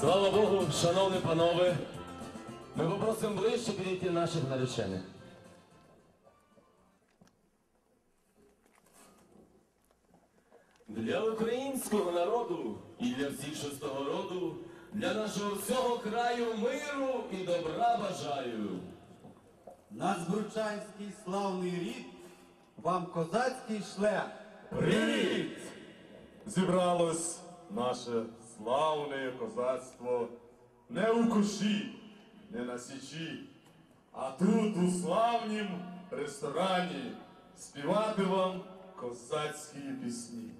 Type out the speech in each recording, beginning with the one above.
Слава Богу, шановні панове, ми попросимо ближче підійти наших наречених. Для українського народу і для всіх шестого роду, для нашого всього краю миру і добра бажаю. Нацбурчанський славний рід, вам козацький шлях. Привіт! Зібралось наше славне козацтво не у куші, не на січі, а тут у славнім ресторані співати вам козацькі пісні.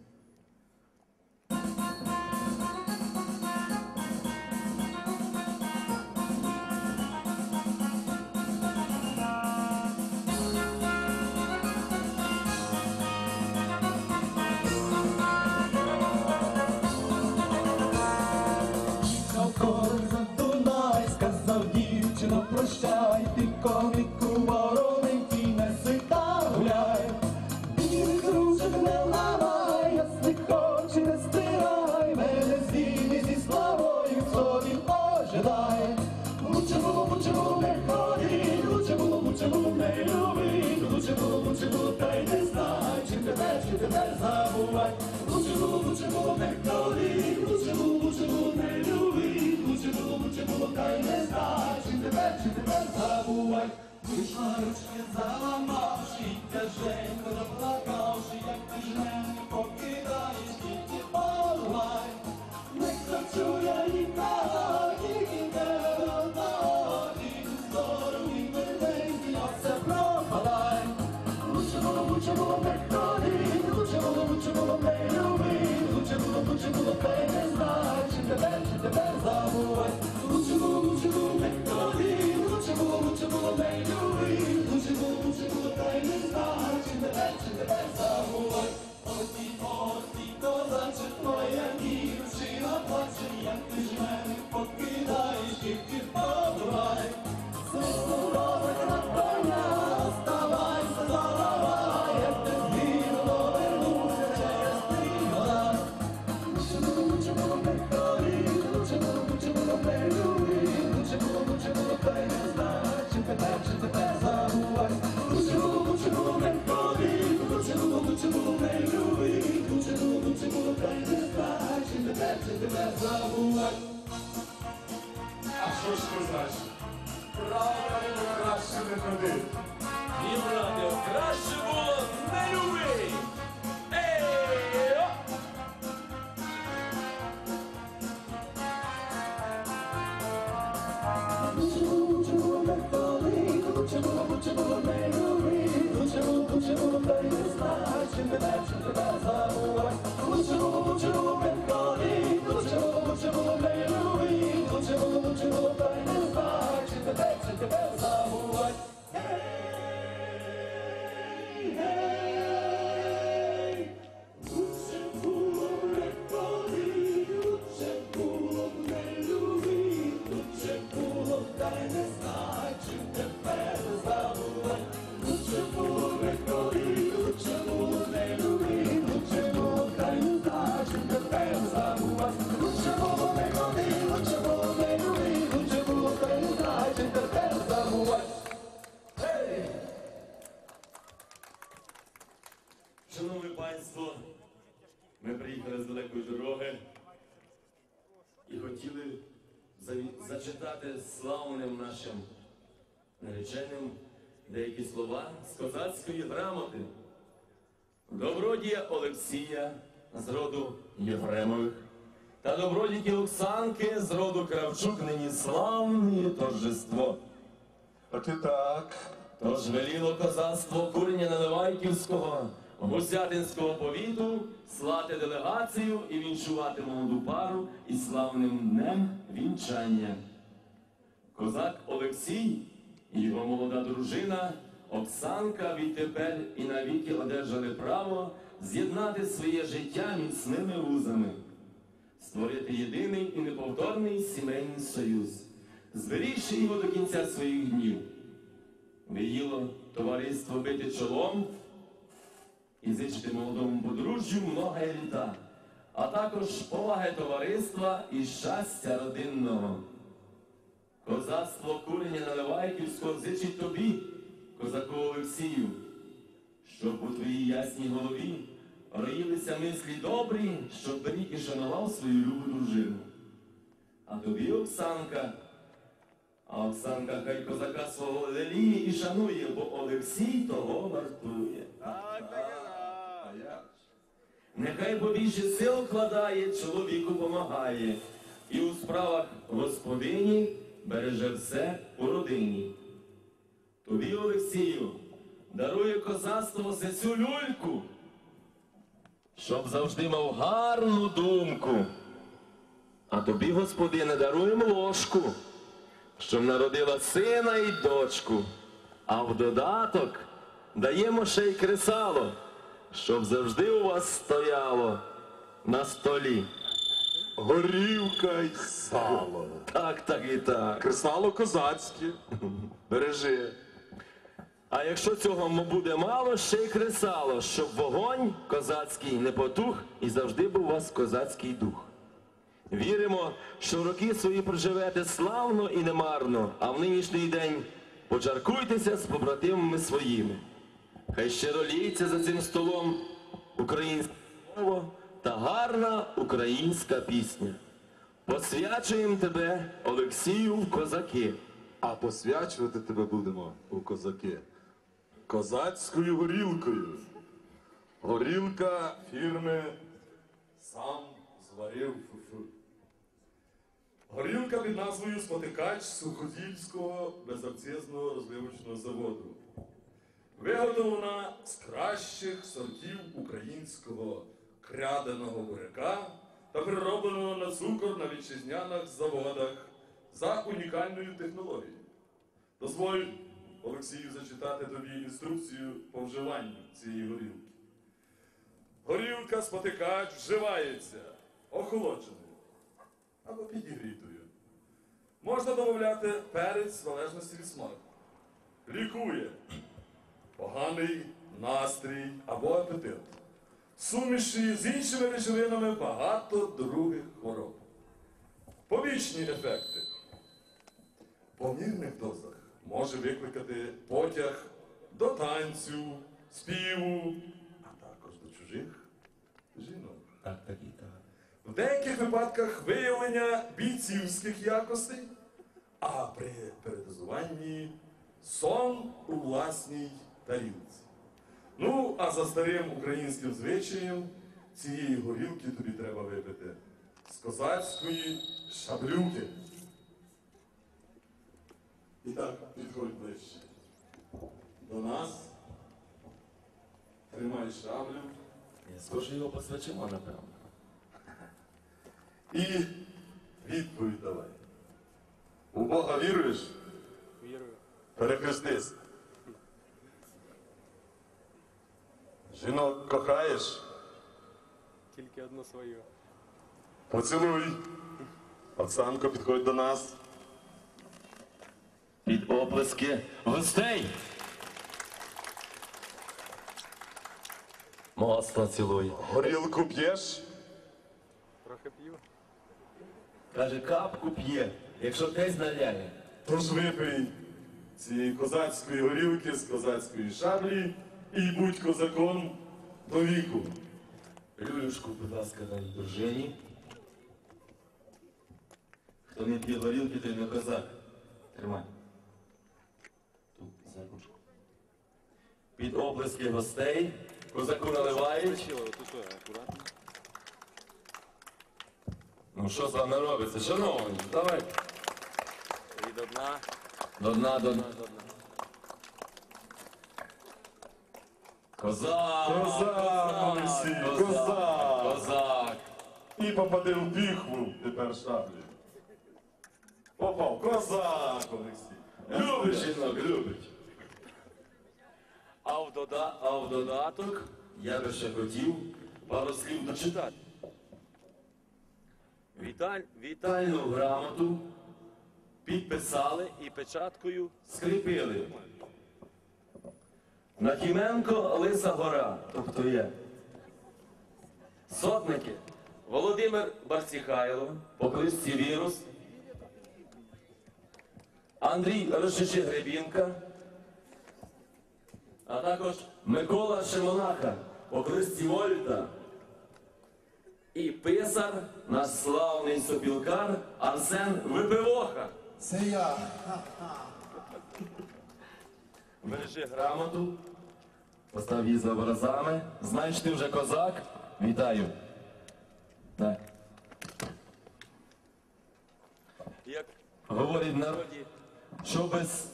Забувай. Лучше було, лучше було не ходить, лучше було, лучше було не любить, лучше було, лучше було, та й не знай, чи тебе, чи тебе забувай. Вийшла ручки заламавши, тяженько заплакавши, як ти ж мене покидаєш, тільки поругай. Не хочу я нікого, тільки тебе тільки здоровий миленький, оце пропадай. Лучше було, лучше було не ходить, тебе, чи Шановне ми приїхали з далекої дороги і хотіли зачитати славним нашим нареченим деякі слова з козацької грамоти. Добродія Олексія з роду Єфремових та добродійки Оксанки з роду Кравчук нині славне торжество. Так і так. Тож веліло козацтво курення Наливайківського, Гусятинського повіту слати делегацію і вінчувати молоду пару із славним днем вінчання. Козак Олексій і його молода дружина Оксанка відтепер і навіки одержали право з'єднати своє життя міцними вузами, створити єдиний і неповторний сімейний союз, зберігши його до кінця своїх днів. Виїло товариство бити чолом і зичити молодому подружжю много літа, а також поваги товариства і щастя родинного. Козацтво курення Наливайківського зичить тобі, козаку Олексію, щоб у твоїй ясній голові роїлися мислі добрі, щоб беріг і шанував свою любу дружину. А тобі, Оксанка, а Оксанка хай козака свого леліє і шанує, бо Олексій того вартує. Нехай побільше сил вкладає, чоловіку помагає, і у справах господині береже все у родині. Тобі, Олексію, дарує козацтво сесю люльку, щоб завжди мав гарну думку. А тобі, господине, даруємо ложку, щоб народила сина і дочку, а в додаток даємо ще й кресало, щоб завжди у вас стояло на столі. Горівка й сало. Так, так і так. Кресало козацьке. Бережи. А якщо цього буде мало, ще й кресало, щоб вогонь козацький не потух і завжди був у вас козацький дух. Віримо, що роки свої проживете славно і немарно, а в нинішній день почаркуйтеся з побратимами своїми. Хай щиро ліється за цим столом українське слово та гарна українська пісня. Посвячуємо тебе, Олексію, в козаки. А посвячувати тебе будемо у козаки. Козацькою горілкою. Горілка фірми сам зварив фу-фу. Горілка під назвою Спотикач Суходільського безакцизного розливочного заводу. Виготовлена з кращих сортів українського кряденого буряка та переробленого на цукор на вітчизняних заводах за унікальною технологією. Дозволь Олексію зачитати тобі інструкцію по вживанню цієї горілки. Горілка спотикач вживається охолодженою або підігрітою. Можна додати перець залежності від смаку. Лікує поганий настрій або апетит. Суміші з іншими речовинами багато других хвороб. Побічні ефекти. В помірних дозах може викликати потяг до танцю, співу, а також до чужих жінок. Так, так і так. В деяких випадках виявлення бійцівських якостей, а при передозуванні сон у власній тарілці. Ну, а за старим українським звичаєм цієї горілки тобі треба випити з козацької шаблюки. І так, підходь ближче. До нас. Тримай шаблю. Схоже, його посвячимо, напевно. І відповідь давай. У Бога віруєш? Вірую. Перехрестись. Жінок кохаєш? Тільки одну свою. Поцілуй. Оксанко, підходь до нас. Під оплески гостей. Моцно цілує. Горілку п'єш? Трохи п'ю. Каже, капку п'є, якщо тесь наляє. Тож випий цієї козацької горілки з козацької шаблі і будь козаком до віку. Люлюшку, будь ласка, дай дружині. Хто не п'є горілки, той не козак. Тримай. Тут за ручку. Під оплески гостей. Козаку наливають. Ну що з вами робиться? Шановні, давай. Від одна До дна, до дна. до дна. Козак! Козак, Олексій, козак. Козак! І попади в піхву тепер шаблі. Попав, козак, Олексій. Любить жінок, любить. А в, дода... а в додаток я би ще хотів пару слів дочитати. Віталь... Вітальну грамоту підписали І печаткою скріпили. Нахіменко Лиса Гора, тобто є. Сотники Володимир Барціхайло, по кличці Вірус, Андрій Рощичи Гребінка, а також Микола Шимонаха, по кличці Вольта. І писар, наш славний сопілкар Арсен Випивоха. Це я. Бережи грамоту, постав її за образами. Знаєш, ти вже козак. Вітаю. Так. Як Говорить в народі, що без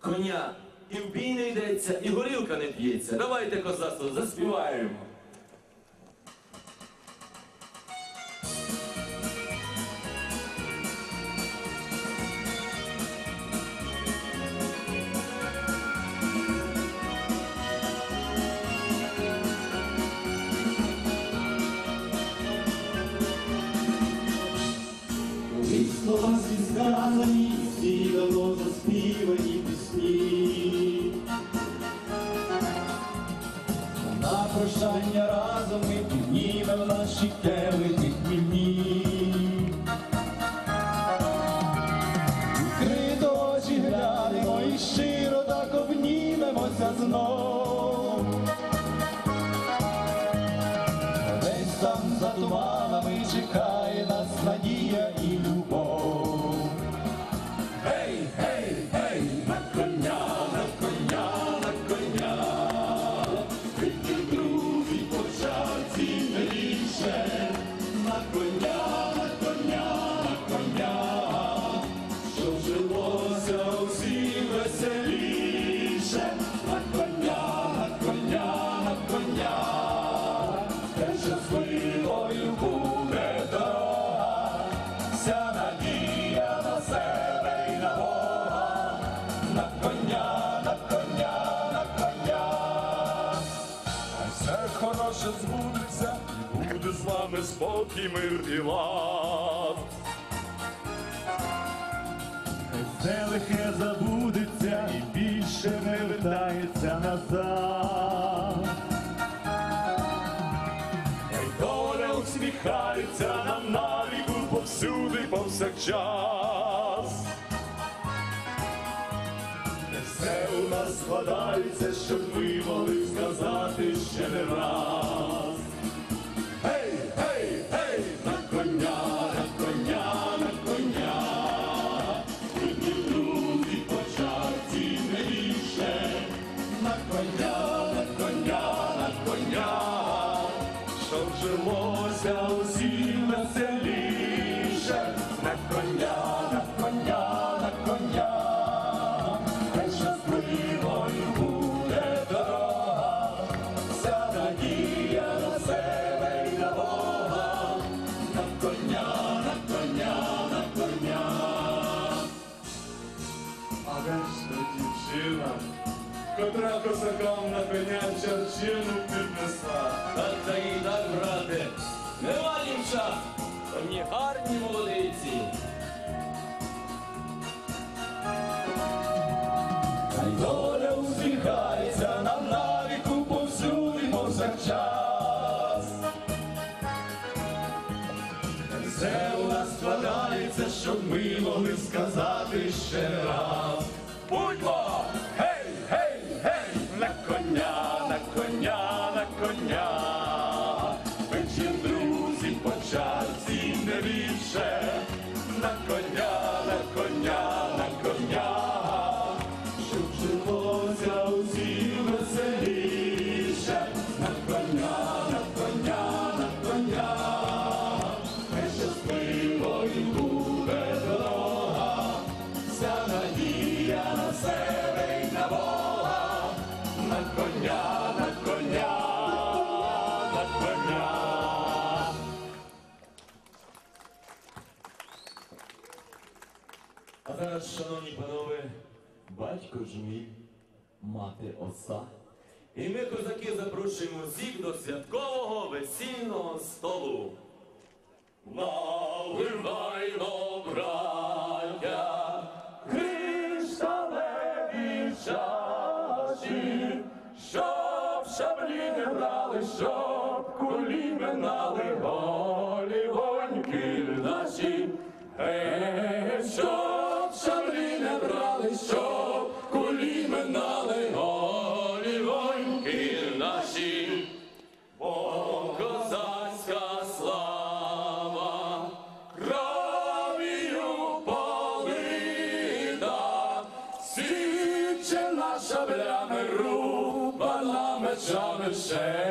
коня і в бій не йдеться, і горілка не п'ється. Давайте козацтво заспіваємо. Спокій, мир і лад. Все лихе забудеться і більше не вертається назад. Хай доля усміхається нам навіку повсюди, повсякчас. Все у нас складається, щоб ми могли сказати ще не раз. Котра козакам на коня чарчину піднесла. Так, так і так, брате. Нема дівчат, одні гарні молодиці. Хай доля усміхається нам навіку повсюди повсякчас. Все у нас складається, щоб ми могли сказати ще раз. Будьмо! святого весільного столу. Наливайно, браття, кришталеві чаші, щоб шаблі не брали, щоб кулі минали голі воньки наші. say